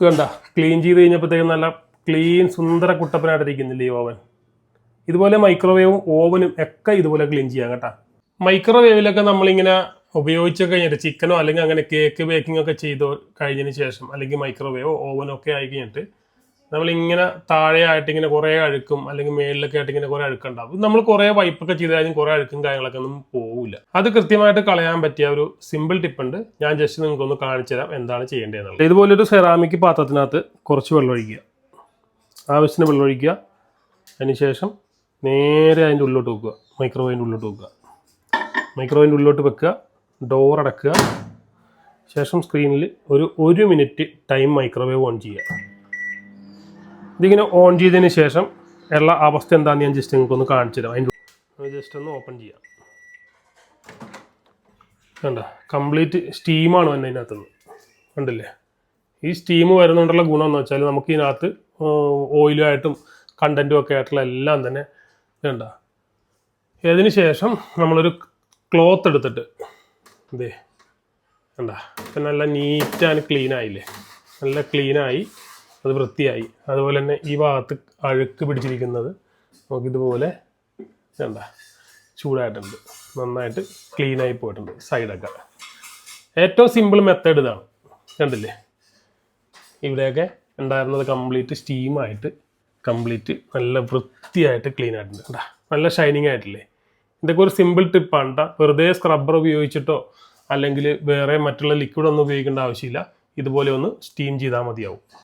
കണ്ട ക്ലീൻ ചെയ്ത് കഴിഞ്ഞപ്പോഴത്തേക്കും നല്ല ക്ലീൻ സുന്ദര കുട്ടപ്പനായിട്ടിരിക്കുന്നില്ലേ ഈ ഓവൻ ഇതുപോലെ മൈക്രോവേവും ഓവനും ഒക്കെ ഇതുപോലെ ക്ലീൻ ചെയ്യാം കേട്ടോ. മൈക്രോവേവിലൊക്കെ നമ്മളിങ്ങനെ ഉപയോഗിച്ച് കഴിഞ്ഞിട്ട് ചിക്കനോ അല്ലെങ്കിൽ അങ്ങനെ കേക്ക് ബേക്കിംഗ് ഒക്കെ ചെയ്ത് കഴിഞ്ഞതിന് ശേഷം അല്ലെങ്കിൽ മൈക്രോവേവോ ഓവനോ ഒക്കെ ആയി കഴിഞ്ഞിട്ട് നമ്മളിങ്ങനെ താഴെ ആയിട്ട് ഇങ്ങനെ കുറേ അഴുക്കും അല്ലെങ്കിൽ മേളിലൊക്കെ ആയിട്ട് ഇങ്ങനെ കുറേ അഴുക്കുണ്ടാവും. നമ്മൾ കുറേ വൈപ്പൊക്കെ ചെയ്ത് കഴിഞ്ഞാൽ കുറേ അഴുക്കും കാര്യങ്ങളൊക്കെ ഒന്നും പോവില്ല. അത് കൃത്യമായിട്ട് കളയാൻ പറ്റിയ ഒരു സിമ്പിൾ ടിപ്പ് ഉണ്ട്. ഞാൻ ജസ്റ്റ് നിങ്ങൾക്ക് ഒന്ന് കാണിച്ചു തരാം എന്താണ് ചെയ്യേണ്ടതെന്നുള്ളത്. ഇതുപോലൊരു സെറാമിക് പാത്രത്തിനകത്ത് കുറച്ച് വെള്ളം ഒഴിക്കുക. ആവശ്യത്തിന് വെള്ളം ഒഴിക്കുക. അതിനുശേഷം നേരെ അതിന്റെ ഉള്ളിലോട്ട് വെക്കുക. മൈക്രോവേവിന്റെ ഉള്ളിലോട്ട് വെക്കുക. മൈക്രോവേവിന്റെ ഉള്ളിലോട്ട് വെക്കുക. ഡോർ അടക്കുക. ശേഷം സ്ക്രീനിൽ ഒരു ഒരു മിനിറ്റ് ടൈം മൈക്രോവേവ് ഓൺ ചെയ്യുക. ഇതിങ്ങനെ ഓൺ ചെയ്തതിന് ശേഷം ഉള്ള അവസ്ഥ എന്താണെന്ന് ഞാൻ ജസ്റ്റ് നിങ്ങൾക്കൊന്ന് കാണിച്ചു തരാം. അതിന്റെ ജസ്റ്റ് ഒന്ന് ഓപ്പൺ ചെയ്യാം. കണ്ട? കംപ്ലീറ്റ് സ്റ്റീമാണ് വന്നെ ഇതിനകത്തുനിന്ന്. കണ്ടില്ലേ? ഈ സ്റ്റീം വരുന്നുണ്ടുള്ള ഗുണം എന്ന് വെച്ചാൽ നമുക്ക് ഇതിനകത്ത് ഓയിലുമായിട്ടും കണ്ടന്റും ഒക്കെ ആയിട്ടുള്ള എല്ലാം തന്നെ വേണ്ട ഇതിന് ശേഷം നമ്മളൊരു ക്ലോത്ത് എടുത്തിട്ട് ഇതേ ഇപ്പം നല്ല നീറ്റ് ആൻഡ് ക്ലീൻ ആയില്ലേ? നല്ല ക്ലീനായി അത് വൃത്തിയായി. അതുപോലെ തന്നെ ഈ ഭാഗത്ത് അഴുക്ക് പിടിച്ചിരിക്കുന്നത് നമുക്കിതുപോലെ വേണ്ട ചൂടായിട്ടുണ്ട്. നന്നായിട്ട് ക്ലീൻ ആയി പോയിട്ടുണ്ട് സൈഡൊക്കെ ഏറ്റവും സിമ്പിൾ മെത്തേഡ് ഇതാണ്. കണ്ടില്ലേ? ഇവിടെയൊക്കെ ഉണ്ടായിരുന്നത് കംപ്ലീറ്റ് സ്റ്റീമായിട്ട് കംപ്ലീറ്റ് നല്ല വൃത്തിയായിട്ട് ക്ലീൻ ആയിട്ടുണ്ട്. കേട്ടോ നല്ല ഷൈനിങ് ആയിട്ടില്ലേ? ഇതൊക്കെ ഒരു സിമ്പിൾ ടിപ്പാണ് കേട്ടോ വെറുതെ സ്ക്രബ്ബർ ഉപയോഗിച്ചിട്ടോ അല്ലെങ്കിൽ വേറെ മറ്റുള്ള ലിക്വിഡ് ഒന്നും ഉപയോഗിക്കേണ്ട ആവശ്യമില്ല. ഇതുപോലെ ഒന്ന് സ്റ്റീം ചെയ്താൽ മതിയാവും.